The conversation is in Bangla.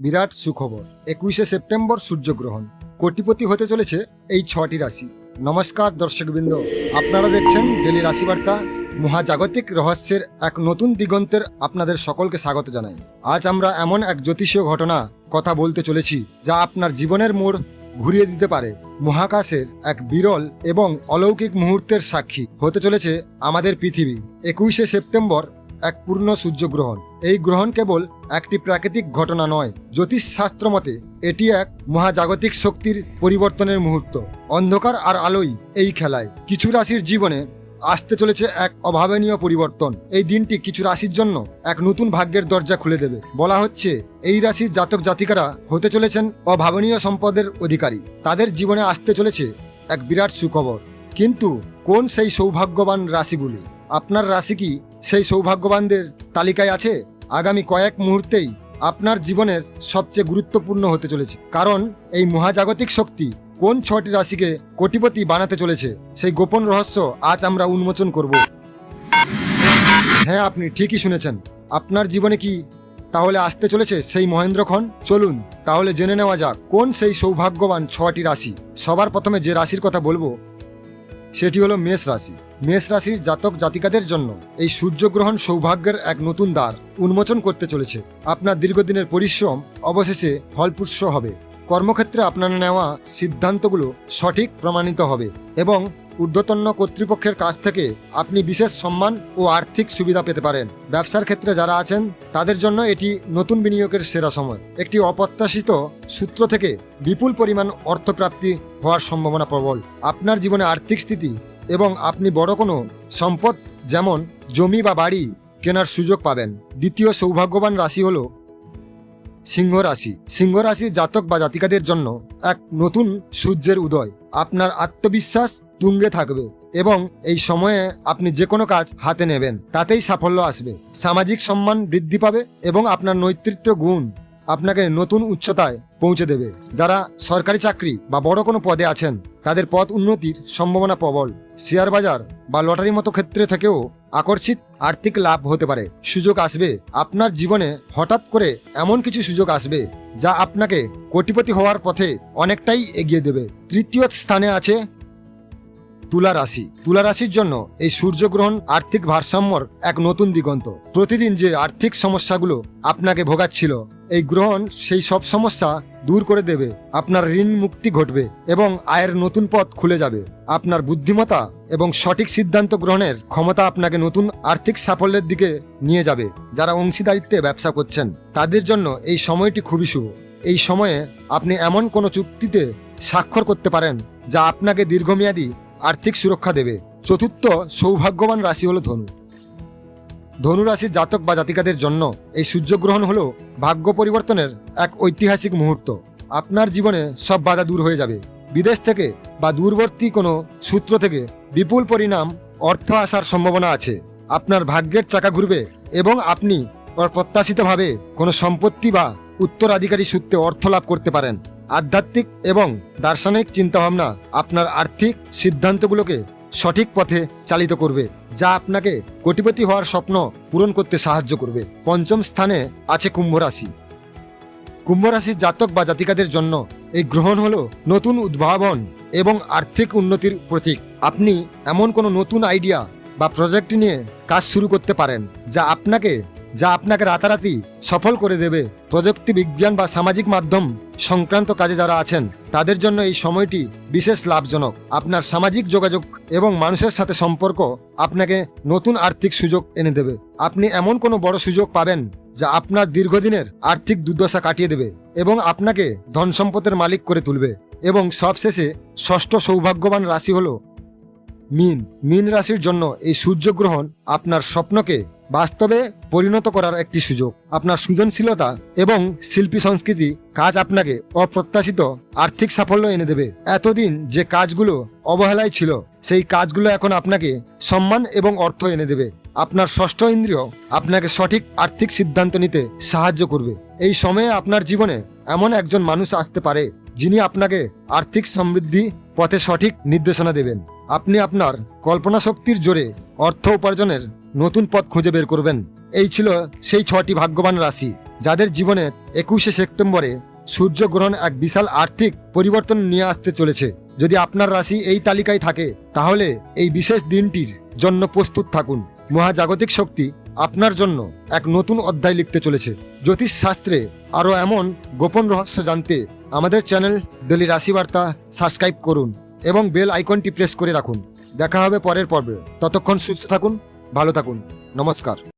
বিরাট সুখবর। একুশে সেপ্টেম্বর সূর্যগ্রহণ। কোটিপতি হতে চলেছে এই ছটি রাশি। নমস্কার দর্শকবৃন্দ। আপনারা দেখছেন ডেলি রাশিবার্তা। মহাজাগতিক রহস্যের এক নতুন দিগন্তের আপনাদের সকলকে স্বাগত জানাই। আজ আমরা এমন এক জ্যোতিষীয় ঘটনা কথা বলতে চলেছি, যা আপনার জীবনের মোড় ঘুরিয়ে দিতে পারে। মহাকাশের এক বিরল এবং অলৌকিক মুহূর্তের সাক্ষী হতে চলেছে আমাদের পৃথিবী। একুশে সেপ্টেম্বর এক পূর্ণ সূর্যগ্রহণ। এই গ্রহণ কেবল একটি প্রাকৃতিক ঘটনা নয়। জ্যোতিষশাস্ত্র মতে, এটি এক মহাজাগতিক শক্তির পরিবর্তনের মুহূর্ত। অন্ধকার আর আলোই এই খেলায়। কিছু রাশির জীবনে আসতে চলেছে এক অভাবনীয় পরিবর্তন। এই দিনটি কিছু রাশির জন্য এক নতুন ভাগ্যের দরজা খুলে দেবে। বলা হচ্ছে, এই রাশির জাতক জাতিকারা হতে চলেছেন অভাবনীয় সম্পদের অধিকারী। তাদের জীবনে আসতে চলেছে এক বিরাট সুখবর। কিন্তু কোন সেই সৌভাগ্যবান রাশিগুলি? আপনার রাশি কি সেই সৌভাগ্যবানদের তালিকায় আছে? আগামী কয়েক মুহূর্তেই আপনার জীবনের সবচেয়ে গুরুত্বপূর্ণ হতে চলেছে। কারণ এই মহাজাগতিক শক্তি কোন ছটি রাশিকে কোটিপতি বানাতে চলেছে, সেই গোপন রহস্য আজ আমরা উন্মোচন করব। হ্যাঁ আপনি ঠিকই শুনেছেন। আপনার জীবনে কি তাহলে আসতে চলেছে সেই মহেন্দ্রক্ষণ? চলুন, তাহলে জেনে নেওয়া যাক, কোন সেই সৌভাগ্যবান ছটি রাশি? সবার প্রথমে যে রাশির কথা বলব, সেটি হলো মেষ রাশি। মেষ রাশির জাতক জাতিকাদের জন্য এই সূর্যগ্রহণ সৌভাগ্যের এক নতুন দ্বার উন্মোচন করতে চলেছে। আপনার দীর্ঘদিনের পরিশ্রম অবশেষে ফলপ্রসূ হবে। কর্মক্ষেত্রে আপনার নেওয়া সিদ্ধান্তগুলো সঠিক প্রমাণিত হবে এবং ঊর্ধ্বতন কর্তৃপক্ষের কাছ থেকে আপনি বিশেষ সম্মান ও আর্থিক সুবিধা পেতে পারেন। ব্যবসার ক্ষেত্রে যারা আছেন, তাদের জন্য এটি নতুন বিনিয়োগের সেরা সময়। একটি অপ্রত্যাশিত সূত্র থেকে বিপুল পরিমাণ অর্থপ্রাপ্তি হওয়ার সম্ভাবনা প্রবল। আপনার জীবনে আর্থিক স্থিতি এবং আপনি বড় কোনো সম্পদ যেমন জমি বা বাড়ি কেনার সুযোগ পাবেন। দ্বিতীয় সৌভাগ্যবান রাশি হল সিংহ রাশি। সিংহ রাশির জাতক বা জাতিকাদের জন্য এক নতুন সূর্যের উদয়। আপনার আত্মবিশ্বাস তুঙ্গে থাকবে এবং এই সময়ে আপনি যে কোনো কাজ হাতে নেবেন। তাতেই সাফল্য আসবে। সামাজিক সম্মান বৃদ্ধি পাবে এবং আপনার নৈতৃত্ব গুণ আপনাকে নতুন উচ্চতায় পৌঁছে দেবে। যারা সরকারি চাকরি বা বড় কোনো পদে আছেন, তাদের পথ উন্নতির সম্ভাবনা প্রবল। শেয়ার বাজার বা লটারি মতো ক্ষেত্রে থেকেও আকর্ষিত আর্থিক লাভ হতে পারে। সুযোগ আসবে, আপনার জীবনে হঠাৎ করে এমন কিছু সুযোগ আসবে, যা আপনাকে কোটিপতি হওয়ার পথে অনেকটাই এগিয়ে দেবে। তৃতীয় স্থানে আছে তুলা রাশি। তুলা রাশির জন্য এই সূর্যগ্রহণ আর্থিক ভারসাম্যর এক নতুন দিগন্ত। প্রতিদিন যে আর্থিক সমস্যাগুলো আপনাকে ভোগাচ্ছিল, এই গ্রহণ সেই সব সমস্যা দূর করে দেবে, আপনার ঋণ মুক্তি ঘটবে এবং আয়ের নতুন পথ খুলে যাবে। আপনার বুদ্ধিমত্তা এবং সঠিক সিদ্ধান্ত গ্রহণের ক্ষমতা আপনাকে নতুন আর্থিক সাফল্যের দিকে নিয়ে যাবে। যারা অংশীদারিত্বে ব্যবসা করছেন, তাদের জন্য এই সময়টি খুবই শুভ। এই সময়ে আপনি এমন কোনো চুক্তিতে স্বাক্ষর করতে পারেন, যা আপনাকে দীর্ঘমেয়াদী আর্থিক সুরক্ষা দেবে। চতুর্থ, সৌভাগ্যবান রাশি হলো ধনু। ধনু রাশির জাতক বা জাতিকাদের জন্য এই সূর্যগ্রহণ হলো ভাগ্য পরিবর্তনের এক ঐতিহাসিক মুহূর্ত। আপনার জীবনে সব বাধা দূর হয়ে যাবে। বিদেশ থেকে বা দূরবর্তী কোনো সূত্র থেকে বিপুল পরিণাম, অর্থ আসার সম্ভাবনা আছে। আপনার ভাগ্যের চাকা ঘুরবে এবং আপনি অপ্রত্যাশিতভাবে কোনো সম্পত্তি বা উত্তরাধিকারী সূত্রে অর্থ লাভ করতে পারেন। আধ্যাত্মিক এবং দার্শনিক চিন্তাভাবনা আপনার আর্থিক সিদ্ধান্তগুলোকে সঠিক পথে চালিত করবে, যা আপনাকে কোটিপতি হওয়ার স্বপ্ন পূরণ করতে সাহায্য করবে। পঞ্চম স্থানে আছে কুম্ভ রাশি কুম্ভ রাশির জাতক বা জাতিকাদের জন্য এই গ্রহণ হলো নতুন উদ্ভাবন এবং আর্থিক উন্নতির প্রতীক। আপনি এমন কোনো নতুন আইডিয়া বা প্রজেক্ট নিয়ে কাজ শুরু করতে পারেন, যা আপনাকে যা আপনাকে রাতারাতি সফল করে দেবে। প্রযুক্তি বিজ্ঞান বা সামাজিক মাধ্যম সংক্রান্ত কাজে যারা আছেন, তাদের জন্য এই সময়টি বিশেষ লাভজনক। আপনার সামাজিক যোগাযোগ এবং মানুষের সাথে সম্পর্ক আপনাকে নতুন আর্থিক সুযোগ এনে দেবে। আপনি এমন কোনো বড় সুযোগ পাবেন যা আপনার দীর্ঘদিনের আর্থিক দুর্দশা কাটিয়ে দেবে এবং আপনাকে ধন সম্পদের মালিক করে তুলবে। এবং সবশেষে ষষ্ঠ সৌভাগ্যবান রাশি হল মিন। মিন রাশির জন্য এই সূর্যগ্রহণ আপনার স্বপ্নকে বাস্তবে পরিণত করার একটি সুযোগ। আপনার সৃজনশীলতা এবং শিল্পী সংস্কৃতি কাজ আপনাকে অপ্রত্যাশিত আর্থিক সাফল্য এনে দেবে। এতদিন যে কাজগুলো অবহেলায় ছিল, সেই কাজগুলো এখন আপনাকে সম্মান এবং অর্থ এনে দেবে। আপনার ষষ্ঠ ইন্দ্রিয় আপনাকে সঠিক আর্থিক সিদ্ধান্ত নিতে সাহায্য করবে। এই সময়ে আপনার জীবনে এমন একজন মানুষ আসতে পারে, যিনি আপনাকে আর্থিক সমৃদ্ধি পথে সঠিক নির্দেশনা দেবেন। আপনি আপনার কল্পনা শক্তির জোরে অর্থ উপার্জনের নতুন পথ খুঁজে বের করবেন। এই ছিল সেই ছটি ভাগ্যবান রাশি, যাদের জীবনে একুশে সেপ্টেম্বরে সূর্যগ্রহণ এক বিশাল আর্থিক পরিবর্তন নিয়ে আসতে চলেছে। যদি আপনার রাশি এই তালিকায় থাকে, তাহলে এই বিশেষ দিনটির জন্য প্রস্তুত থাকুন। মহাজাগতিক শক্তি আপনার জন্য এক নতুন অধ্যায় লিখতে চলেছে। জ্যোতিষ শাস্ত্রে আরও এমন গোপন রহস্য জানতে আমাদের চ্যানেল ডেলি রাশিবার্তা সাবস্ক্রাইব করুন। এবং বেল আইকনটি প্রেস করে রাখুন। দেখা হবে পরের পর্বে। ততক্ষণ সুস্থ থাকুন, ভালো থাকুন। নমস্কার।